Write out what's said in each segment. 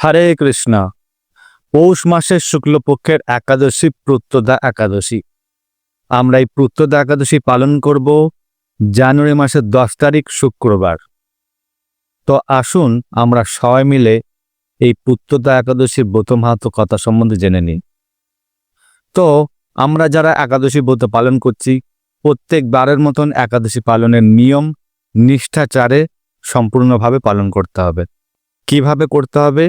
হরে কৃষ্ণ। পৌষ মাসের শুক্লপক্ষের একাদশী প্রত্যদা একাদশী। আমরা এই প্রত্যদা একাদশী পালন করব জানুয়ারি মাসের দশ তারিখ শুক্রবার। তো আসুন আমরা সবাই মিলে এই পুত্রদা একাদশীর ব্রত কথা সম্বন্ধে জেনে নিই। তো আমরা যারা একাদশী ব্রত পালন করছি, প্রত্যেকবারের মতন একাদশী পালনের নিয়ম, নিষ্ঠাচারে সম্পূর্ণভাবে পালন করতে হবে। কীভাবে করতে হবে?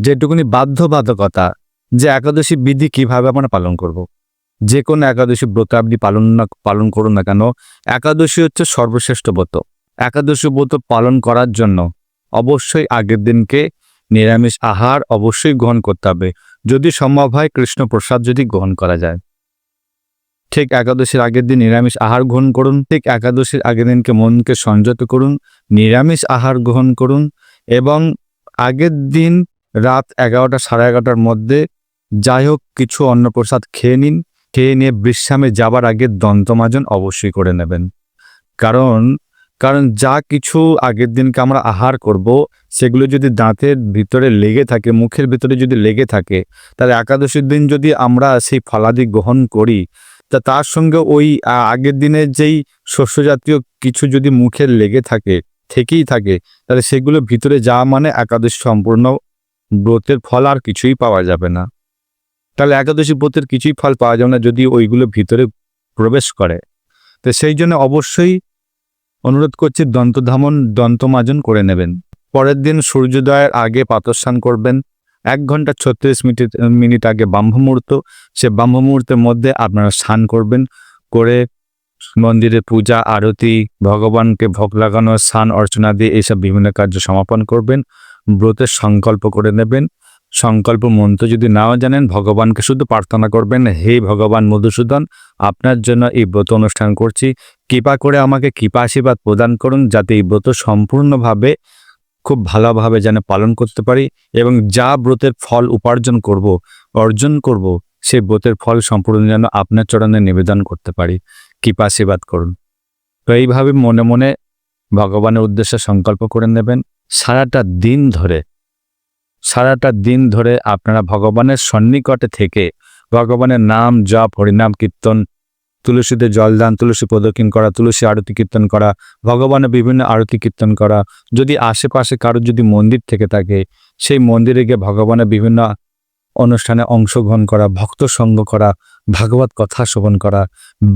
যেটুকুনি বাধ্যবাধকতা যে একাদশী বিধি কীভাবে আমরা পালন করব। যে কোনো একাদশী ব্রত আপনি পালন না, পালন করুন না কেন, একাদশী হচ্ছে সর্বশ্রেষ্ঠ ব্রত। একাদশী ব্রত পালন করার জন্য অবশ্যই আগের দিনকে নিরামিষ আহার অবশ্যই গ্রহণ করতে হবে। যদি সম্ভব হয় কৃষ্ণ প্রসাদ যদি গ্রহণ করা যায়। ঠিক একাদশীর আগের দিন নিরামিষ আহার গ্রহণ করুন, ঠিক একাদশীর আগের দিনকে মনকে সংযত করুন, নিরামিষ আহার গ্রহণ করুন এবং আগের দিন রাত এগারোটা সাড়ে এগারোটার মধ্যে। যাই হোক, কিছু অন্নপ্রসাদ খেয়ে নিন। খেয়ে নিয়ে বিশ্রামে যাবার আগে দন্তমাজন অবশ্যই করে নেবেন। কারণ কারণ যা কিছু আগের দিনকে আমরা আহার করব, সেগুলো যদি দাঁতের ভিতরে লেগে থাকে, মুখের ভিতরে যদি লেগে থাকে, তাহলে একাদশীর দিন যদি আমরা সেই ফলাদি গ্রহণ করি, তা তার সঙ্গে ওই আগের দিনের যেই শস্য জাতীয় কিছু যদি মুখে লেগে থাকে, থেকেই থাকে, তাহলে সেগুলো ভিতরে যাওয়া মানে একাদশী সম্পূর্ণ ব্রতের ফল আর কিছুই পাওয়া যাবে না। তাহলে একাদশী ব্রতের কিছুই ফল পাওয়া যাবে না যদি ওইগুলো ভিতরে প্রবেশ করে। তো সেই জন্য অবশ্যই অনুরোধ করছি দন্তধামন, দন্তমাজন করে নেবেন। পরের দিন সূর্যোদয়ের আগে পাতস্নান করবেন। এক ঘণ্টা ছত্রিশ মিনিট মিনিট আগে ব্রাহ্ম মুহূর্ত সে ব্রাহ্ম মুহূর্তের মধ্যে আপনারা স্নান করবেন। করে মন্দিরে পূজা, আরতি, ভগবানকে ভোগ লাগানো, স্নান, অর্চনা দিয়ে এইসব বিভিন্ন কার্য সমাপন করবেন। ব্রতের সংকল্প করে নেবেন। সংকল্প মন্ত্র যদি নাও জানেন, ভগবানকে শুধু প্রার্থনা করবেন, হে ভগবান মধুসূদন, আপনার জন্য এই ব্রত অনুষ্ঠান করছি। কৃপা করে আমাকে কৃপা আশীর্বাদ প্রদান করুন, যাতে এই ব্রত সম্পূর্ণভাবে, খুব ভালোভাবে যেন পালন করতে পারি এবং যা ব্রতের ফল উপার্জন করব, অর্জন করব সেই ব্রতের ফল সম্পূর্ণ যেন আপনার চরণে নিবেদন করতে পারি। কৃপা আশীর্বাদ করুন। তো এইভাবে মনে মনে ভগবানের উদ্দেশ্যে সংকল্প করে নেবেন। সারাটা দিন ধরে, সারাটা দিন ধরে আপনারা ভগবানের সন্নিকটে থেকে ভগবানের নাম জপ, হরিনাম কীর্তন, তুলসীতে জলদান তুলসী প্রদক্ষিণ করা, তুলসী আরতি কীর্তন করা ভগবানের বিভিন্ন আরতি কীর্তন করা। যদি আশেপাশে কারোর যদি মন্দির থেকে থাকে, সেই মন্দিরে গিয়ে ভগবানের বিভিন্ন অনুষ্ঠানে অংশগ্রহণ করা, ভক্ত সঙ্গ করা, ভাগবত কথা শ্রবণ করা,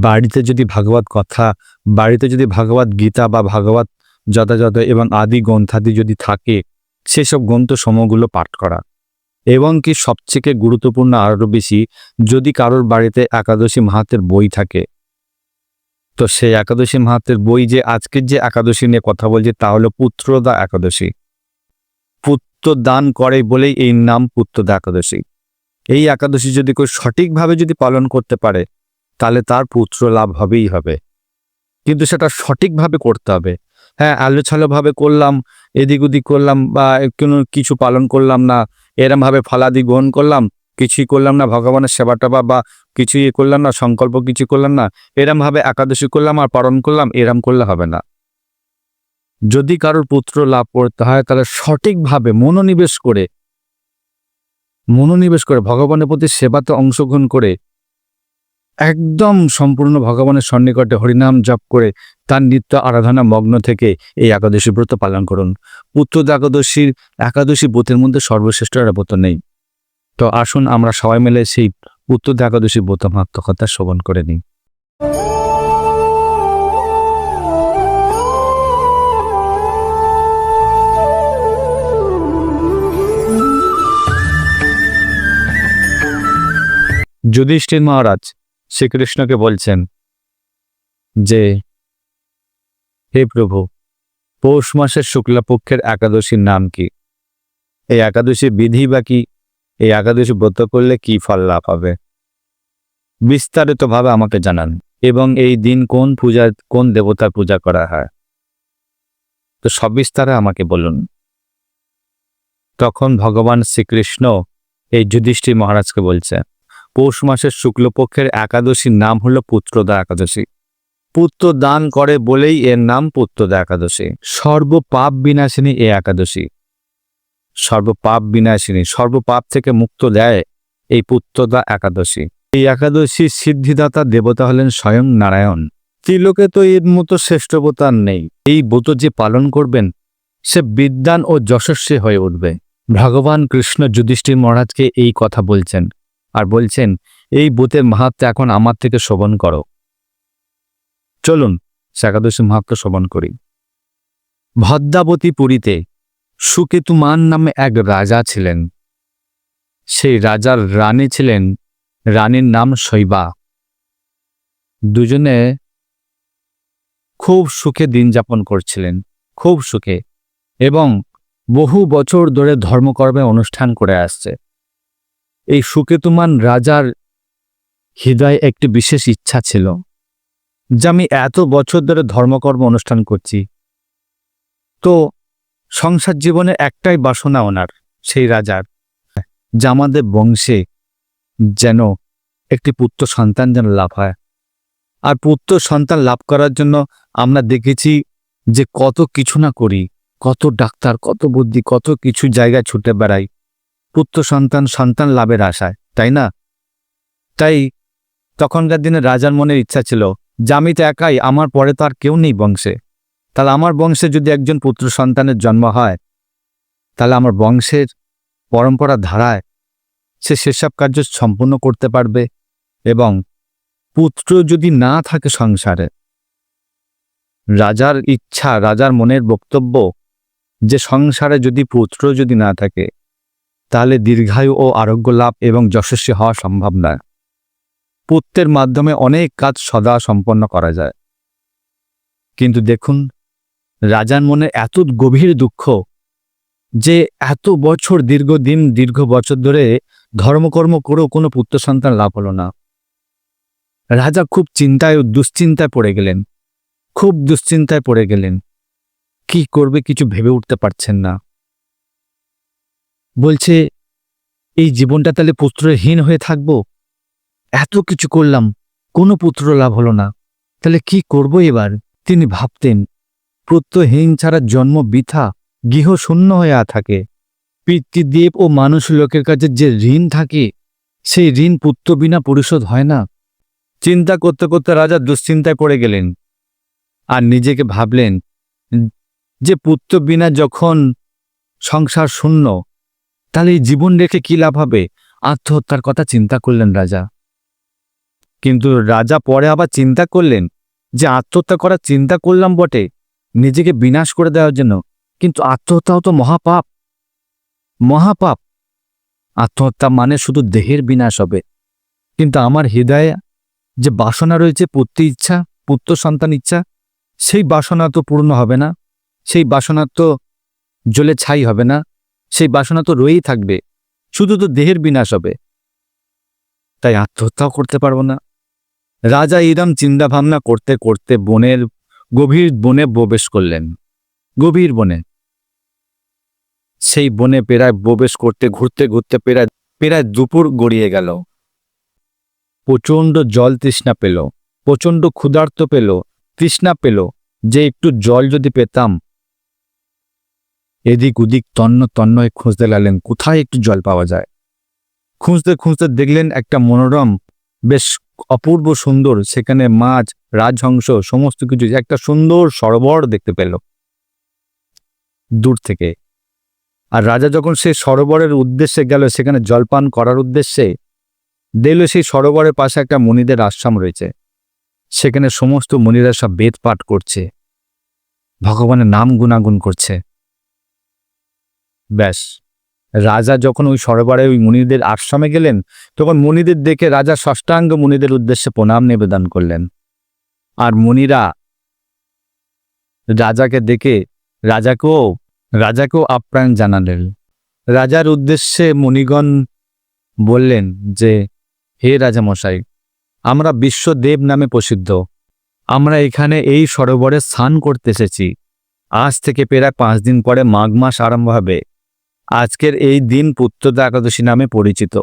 বাড়িতে যদি ভাগবত কথা, বাড়িতে যদি ভাগবত গীতা বা ভাগবত যথাযথ এবং আদি গ্রন্থাদি যদি থাকে, সেসব গ্রন্থ সমূহগুলো পাঠ করা। এবং কি সবথেকে গুরুত্বপূর্ণ আরও বেশি, যদি কারোর বাড়িতে একাদশী মাহাতের বই থাকে, তো সেই একাদশী মাহাতের বই যে আজকের যে একাদশী নিয়ে কথা বলছে, তা হলো পুত্রদা একাদশী। পুত্র দান করে বলেই এই নাম পুত্রদা একাদশী। এই একাদশী যদি কেউ সঠিকভাবে যদি পালন করতে পারে, তাহলে তার পুত্র লাভ হবেই হবে। কিন্তু সেটা সঠিকভাবে করতে হবে। হ্যাঁ আলোছালোভাবে করলাম, এদিক ওদিক করলাম বা কোনো কিছু পালন করলাম না এরমভাবে ফলাদি গ্রহণ করলাম, কিছুই করলাম না, ভগবানের সেবা টেবা বা কিছুই করলাম না, সংকল্প কিছু করলাম না এরমভাবে একাদশী করলাম আর পালন করলাম, এরম করলে হবে না। যদি কারোর পুত্র লাভ করতে হয়, তাহলে সঠিকভাবে মনোনিবেশ করে মনোনিবেশ করে ভগবানের প্রতি সেবাতে অংশগ্রহণ করে একদম সম্পূর্ণ ভগবানের সন্নিকটে হরিনাম জপ করে তার নিত্য আরাধনা মগ্ন থেকে এই একাদশী ব্রত পালন করুন। পুত্র একাদশীর একাদশী ব্রতের মধ্যে সর্বশ্রেষ্ঠ ব্রত নেই। তো আসুন আমরা সবাই মিলে সেই পুত্র একাদশী ব্রত মাহাত্ম কথা শ্রবণ করে নিই। যুধিষ্ঠির মহারাজ শ্রীকৃষ্ণকে বলছেন যে, হে প্রভু, পৌষ মাসের শুক্লাপক্ষের একাদশীর নাম কি? এই একাদশী বিধি বা কি? এই একাদশী ব্রত করলে কি ফল লাভ হবে? বিস্তারিতভাবে আমাকে জানান। এবং এই দিন কোন পূজা, কোন দেবতার পূজা করা হয়? তো সবিস্তারে আমাকে বলুন। তখন ভগবান শ্রীকৃষ্ণ এই যুধিষ্ঠির মহারাজকে বলছে পৌষ মাসের শুক্লপক্ষের একাদশীর নাম হলো পুত্রদা একাদশী। পুত্র দান করে বলেই এর নাম পুত্রদা একাদশী। সর্ব পাপ বিনাশিনী এ একাদশী। সর্বপাপ বিনাশিনী, সর্বপাপ থেকে মুক্ত দেয় এই পুত্রদা একাদশী। এই একাদশী সিদ্ধিদাতা দেবতা হলেন স্বয়ং নারায়ণ। ত্রিলোকে তো এর মতো শ্রেষ্ঠবতার নেই। এই ব্রত যে পালন করবেন, সে বিদ্যান ও যশস্বী হয়ে উঠবে। ভগবান কৃষ্ণ যুধিষ্ঠির মহারাজকে এই কথা বলছেন। আর বলছেন, এই বুতের মাহাত্ম এখন আমার থেকে শোভন করো। চলুন, একাদশী মাহাত্ম শোভন করি। ভদ্রাবতী পুরীতে সুকেতুমান নামে এক রাজা ছিলেন। সেই রাজার রানী ছিলেন, রানীর নাম শৈবা। দুজনে খুব সুখে দিন যাপন করছিলেন, খুব সুখে, এবং বহু বছর ধরে ধর্মকর্মে অনুষ্ঠান করে আসছে। এই সুকেতুমান রাজার হৃদয়ে একটি বিশেষ ইচ্ছা ছিল, যে আমি এত বছর ধরে ধর্মকর্ম অনুষ্ঠান করছি। তো সংসার জীবনে একটাই বাসনা ওনার, সেই রাজার, যে আমাদের বংশে যেন একটি পুত্র সন্তান যেন লাভ হয়। আর পুত্র সন্তান লাভ করার জন্য আমরা দেখেছি যে কত কিছু না করি, কত ডাক্তার, কত বুদ্ধি, কত কিছু জায়গায় ছুটে বেড়াই। পুত্র, সন্তান সন্তান লাভের আশায়, তাই না? তাই তখনকার দিনে রাজার মনের ইচ্ছা ছিল, যে আমি তো একাই, আমার পরে তো আর কেউ নেই বংশে। তাহলে আমার বংশে যদি একজন পুত্র, সন্তানের জন্ম হয়, তাহলে আমার বংশের পরম্পরা ধারায় সে সেসব কার্য সম্পূর্ণ করতে পারবে এবং পুত্র যদি না থাকে সংসারে, রাজার ইচ্ছা, রাজার মনের বক্তব্য যে সংসারে যদি পুত্র যদি না থাকে তাহলে দীর্ঘায়ু ও আরোগ্য লাভ এবং যশস্বী হওয়া সম্ভব নয়। পুত্রের মাধ্যমে অনেক কাজ সদা সম্পন্ন করা যায়। কিন্তু দেখুন, রাজার মনে এত গভীর দুঃখ যে এত বছর দীর্ঘদিন, দীর্ঘ বছর ধরে ধর্মকর্ম করেও কোনো পুত্র সন্তান লাভ হলো না। রাজা খুব চিন্তায় ও দুশ্চিন্তায় পড়ে গেলেন। খুব দুশ্চিন্তায় পড়ে গেলেন। কি করবে কিছু ভেবে উঠতে পারছেন না। বলছে, এই জীবনটা তাহলে পুত্রহীন হয়ে থাকব? এত কিছু করলাম, কোনো পুত্র লাভ হলো না। তাহলে কি করব এবার? তিনি ভাবতেন পুত্রহীন ছাড়া জন্ম বৃথা, গৃহ শূন্য হয়ে থাকে। পিতৃদেব ও মানুষ লোকের কাছে যে ঋণ থাকে, সেই ঋণ পুত্র বিনা পরিশোধ হয় না। চিন্তা করতে করতে রাজা দুশ্চিন্তায় পড়ে গেলেন আর নিজেকে ভাবলেন যে পুত্র বিনা যখন সংসার শূন্য তাহলে এই জীবন রেখে কি লাভ হবে? আত্মহত্যার কথা চিন্তা করলেন রাজা। কিন্তু রাজা পরে আবার চিন্তা করলেন যে আত্মহত্যা করার চিন্তা করলাম বটে, নিজেকে বিনাশ করে দেওয়ার জন্য। কিন্তু আত্মহত্যাও তো মহাপাপ। মহাপাপ। আত্মহত্যা মানে শুধু দেহের বিনাশ হবে। কিন্তু আমার হৃদয়ে যে বাসনা রয়েছে, পুত্র ইচ্ছা, পুত্র সন্তান ইচ্ছা, সেই বাসনা তো পূর্ণ হবে না। সেই বাসনা তো জ্বলে ছাই হবে না। সেই বাসনা তো রয়েই থাকবে। শুধু তো দেহের বিনাশ হবে। তাই আত্মহত্যাও করতে পারব না। রাজা ইরাম চিন্তা ভাবনা করতে করতে বনের গভীর বনে প্রবেশ করলেন। গভীর বনে। সেই বনে পেরায় প্রবেশ করতে ঘুরতে ঘুরতে পেরায় পেরায় দুপুর গড়িয়ে গেল। প্রচণ্ড জল তৃষ্ণা পেল। প্রচণ্ড ক্ষুধার্ত পেল। তৃষ্ণা পেল যে একটু জল যদি পেতাম এদিক ওদিক তন্ন তন্ন খুঁজতে লাগলেন, কোথায় একটু জল পাওয়া যায়? খুঁজতে খুঁজতে দেখলেন একটা মনোরম, বেশ অপূর্ব সুন্দর, সেখানে মাছ, রাজহংস, সমস্ত কিছু, একটা সুন্দর সরোবর দেখতে পেল। দূর থেকে। আর রাজা যখন সে সরোবরের উদ্দেশ্যে গেল, সেখানে জলপান করার উদ্দেশ্যে, দেখল সেই সরোবরের পাশে একটা মুনিদের আশ্রম রয়েছে। সেখানে সমস্ত মুনিরা সব বেদ পাঠ করছে। ভগবানের নাম গুণাগুণ করছে। ব্যাস। রাজা যখন ওই সরোবরে ওই মুনিদের আশ্রমে গেলেন, তখন মুনিদের দেখে রাজা ষষ্ঠাঙ্গ মুনিদের উদ্দেশ্যে প্রণাম নিবেদন করলেন। আর মুনিরা রাজাকে দেখে, রাজাকেও রাজাকেও আপ্যায়ন জানালেন। রাজার উদ্দেশ্যে মুনিগণ বললেন যে, হে রাজামশাই আমরা বিশ্বদেব নামে প্রসিদ্ধ। আমরা এখানে এই সরোবরে স্নান করতে এসেছি। আজ থেকে প্রায় পাঁচ দিন পরে মাঘ মাস আরম্ভ হবে। আজকের এই দিন পুত্রতা একাদশী নামে পরিচিত।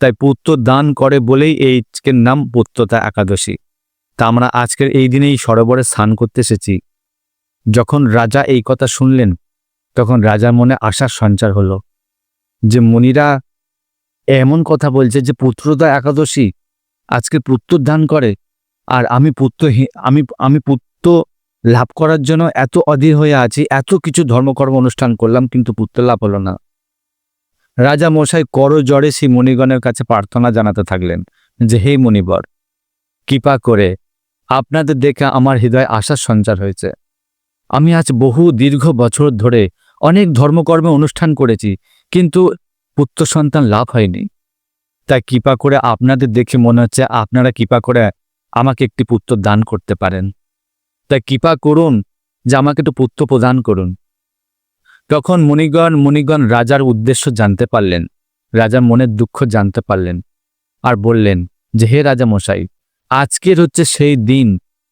তাই পুত্র দান করে বলেই এই আজকের নাম পুত্রতা একাদশী। তা আমরা আজকের এই দিনে এই সরোবরে স্নান করতে এসেছি। যখন রাজা এই কথা শুনলেন, তখন রাজার মনে আশার সঞ্চার হলো। যে মুনিরা এমন কথা বলছে যে পুত্রদা একাদশী আজকে পুত্র দান করে, আর আমি পুত্র আমি আমি পুত্র লাভ করার জন্য এত অধীর হয়ে আছি, এত কিছু ধর্মকর্ম অনুষ্ঠান করলাম, কিন্তু পুত্র লাভ হলো না। রাজা মশাই কর জড়ে সেই মণিগণের কাছে প্রার্থনা জানাতে থাকলেন যে, হে মণিবর কৃপা করে আপনাদের দেখে আমার হৃদয় আশার সঞ্চার হয়েছে। আমি আজ বহু দীর্ঘ বছর ধরে অনেক ধর্মকর্মে অনুষ্ঠান করেছি, কিন্তু পুত্র সন্তান লাভ হয়নি। তাই কৃপা করে আপনাদের দেখে মনে হচ্ছে আপনারা কৃপা করে আমাকে একটি পুত্র দান করতে পারেন। তাই কৃপা করুন যে আমাকে একটু পুত্র প্রদান করুন। তখন মণিগণ মণিগণ রাজার উদ্দেশ্য জানতে পারলেন, রাজার মনের দুঃখ জানতে পারলেন আর বললেন, যে হে রাজা মশাই, আজকের হচ্ছে সেই দিন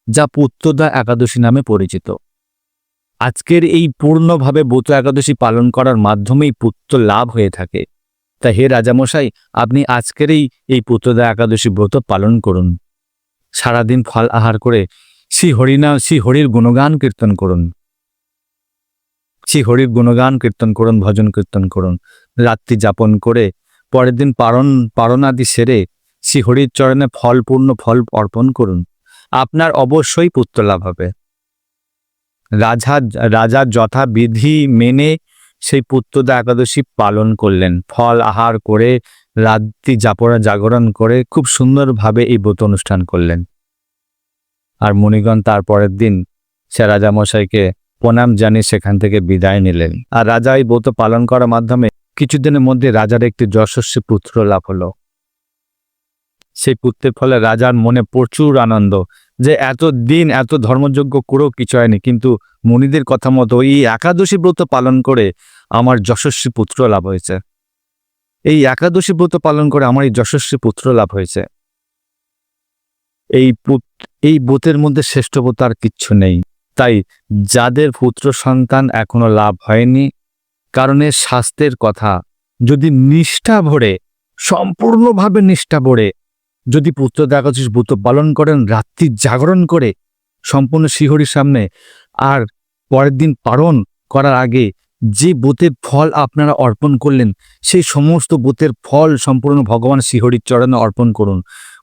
যা পুত্রদা একাদশী নামে পরিচিত। আজকের এই পূর্ণভাবে ব্রত একাদশী পালন করার মাধ্যমেই পুত্র লাভ হয়ে থাকে। তা হে রাজামশাই আপনি আজকেরই এই পুত্রদা একাদশী ব্রত পালন করুন। সারাদিন ফল আহার করে শ্রী হরিনাম শ্রী হরির গুণগান কীর্তন করুন। শ্রী হরির গুণগান কীর্তন করুন, ভজন কীর্তন করুন। রাত্রি যাপন করে পরের দিন পারণ, পারণাদি সেরে শ্রী হরির চরণে ফলপূর্ণ ফল অর্পণ করুন। আপনার অবশ্যই পুত্র লাভ হবে। রাজা রাজা যথাবিধি মেনে সেই পুত্রদা একাদশী পালন করলেন। ফল আহার করে রাত্রি জাপরা জাগরণ করে খুব সুন্দরভাবে এই ব্রত অনুষ্ঠান করলেন। আর মণিগণ তার পরের দিন সে রাজামশাইকে প্রণাম জানিয়ে সেখান থেকে বিদায় নিলেন। আর রাজা এই ব্রত পালন করার মাধ্যমে কিছুদিনের মধ্যে রাজার একটি যশস্বী পুত্র লাভ হলো। সেই পুত্রের ফলে রাজার মনে প্রচুর আনন্দ যে এত দিন এত ধর্মযোগ্য করেও কিছু হয়নি, কিন্তু মুনিদের কথা মতো এই একাদশী ব্রত পালন করে আমার যশস্বী পুত্র লাভ হয়েছে। এই একাদশী ব্রত পালন করে আমার এই যশস্বী পুত্র লাভ হয়েছে। এই এই ব্রতের মধ্যে শ্রেষ্ঠ ব্রত আর কিচ্ছু নেই। তাই যাদের পুত্র সন্তান এখনও লাভ হয়নি, কারণে স্বাস্থ্যের কথা, যদি নিষ্ঠা ভরে, সম্পূর্ণভাবে নিষ্ঠা ভরে, যদি পুত্র একাদশী ব্রত পালন করেন, রাত্রি জাগরণ করে, সম্পূর্ণ শিহরির সামনে, আর পরের দিন পালন করার আগে যে বোতের ফল আপনারা অর্পণ করলেন, সেই সমস্ত বোতের ফল সম্পূর্ণ ভগবান শিহরির চরণে অর্পণ করুন।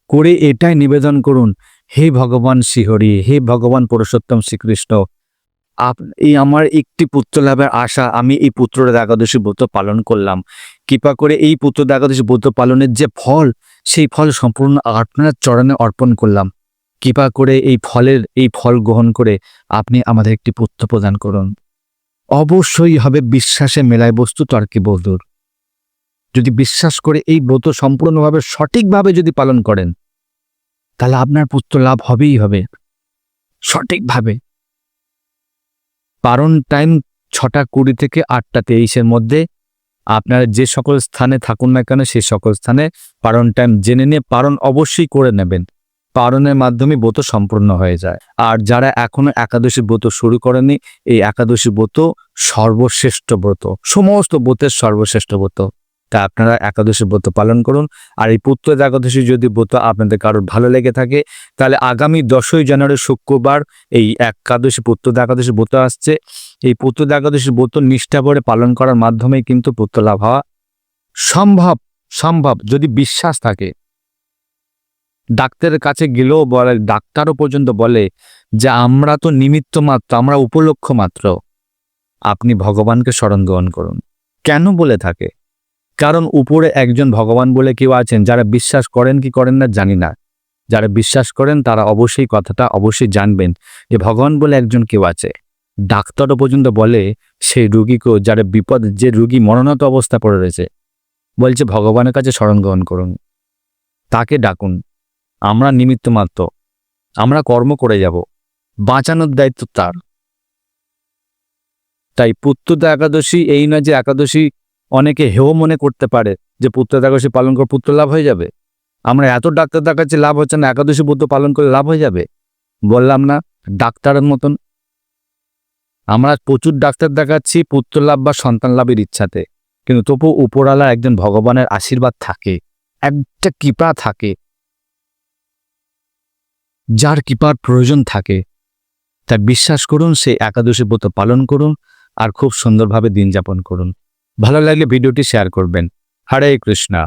করে এটাই নিবেদন করুন, হে ভগবান শ্রীহরি, হে ভগবান পুরুষোত্তম শ্রীকৃষ্ণ। আপ, এই আমার একটি পুত্র লাভের আশা, আমি এই পুত্রের একাদশী ব্রত পালন করলাম। কৃপা করে এই পুত্র একাদশী ব্রত পালনের যে ফল, সেই ফল সম্পূর্ণ আপনার চরণে অর্পণ করলাম। কৃপা করে এই ফলের, এই ফল গ্রহণ করে আপনি আমাদের একটি পুত্র প্রদান করুন। অবশ্যই হবে বিশ্বাসে মেলায় বস্তু তর্কে যদি বিশ্বাস করে এই ব্রত সম্পূর্ণভাবে সঠিকভাবে যদি পালন করেন, তাহলে আপনার পুত্র লাভ হবেই হবে। সঠিকভাবে। পারণ টাইম ছটা কুড়ি থেকে আটটা তেইশের মধ্যে আপনারা যে সকল স্থানে থাকুন না কেন সেই সকল স্থানে পারণ টাইম জেনে নিয়ে পারণ অবশ্যই করে নেবেন। পারণের মাধ্যমে ব্রত সম্পূর্ণ হয়ে যায়। আর যারা এখনও একাদশী ব্রত শুরু করেনি এই একাদশী ব্রত সর্বশ্রেষ্ঠ ব্রত। সমস্ত ব্রতের সর্বশ্রেষ্ঠ ব্রত। তা আপনারা একাদশী ব্রত পালন করুন। আর এই পুত্র একাদশী যদি ব্রত আপনাদের কারোর ভালো লেগে থাকে, তাহলে আগামী দশই জানুয়ারি শুক্রবার এই একাদশী পুত্র একাদশী ব্রত আসছে। এই পুত্র একাদশী ব্রত নিষ্ঠা করে পালন করার মাধ্যমে কিন্তু পুত্র লাভ হওয়া সম্ভব সম্ভব যদি বিশ্বাস থাকে। ডাক্তারের কাছে গেলেও বলে, ডাক্তারও পর্যন্ত বলে যে, আমরা তো নিমিত্ত মাত্র, আমরা উপলক্ষ মাত্র। আপনি ভগবানকে স্মরণ গ্রহণ করুন। কেন বলে থাকে? কারণ উপরে একজন ভগবান বলে কেউ আছেন, যারা বিশ্বাস করেন কি করেন না জানি না। যারা বিশ্বাস করেন তারা অবশ্যই কথাটা অবশ্যই জানবেন যে ভগবান বলে একজন কেউ আছে। ডাক্তারও পর্যন্ত বলে সেই রুগীকেও, যারা বিপদ, যে রুগী মরণত অবস্থা পড়ে রয়েছে, বলছে ভগবানের কাছে স্মরণ গ্রহণ করুন। তাকে ডাকুন। আমরা নিমিত্ত মাত্র। আমরা কর্ম করে যাব। বাঁচানোর দায়িত্ব তার। তাই পুত্রদা একাদশী এই নয় যে একাদশী অনেকে হেও মনে করতে পারে যে পুত্র একাদশী পালন করে পুত্র লাভ হয়ে যাবে। আমরা এত ডাক্তার দেখাচ্ছি লাভ হচ্ছে না, একাদশী পুত্র পালন করে লাভ হয়ে যাবে। বললাম না, ডাক্তারের মতন। আমরা প্রচুর ডাক্তার দেখাচ্ছি পুত্র লাভ বা সন্তান লাভের ইচ্ছাতে। কিন্তু তবু উপরালা একজন ভগবানের আশীর্বাদ থাকে, একটা কৃপা থাকে। যার কৃপার প্রয়োজন থাকে তা বিশ্বাস করুন সেই একাদশী ব্রত পালন করুন আর খুব সুন্দরভাবে দিন যাপন করুন। ভালো লাগলে ভিডিওটি শেয়ার করবেন। হরে কৃষ্ণা।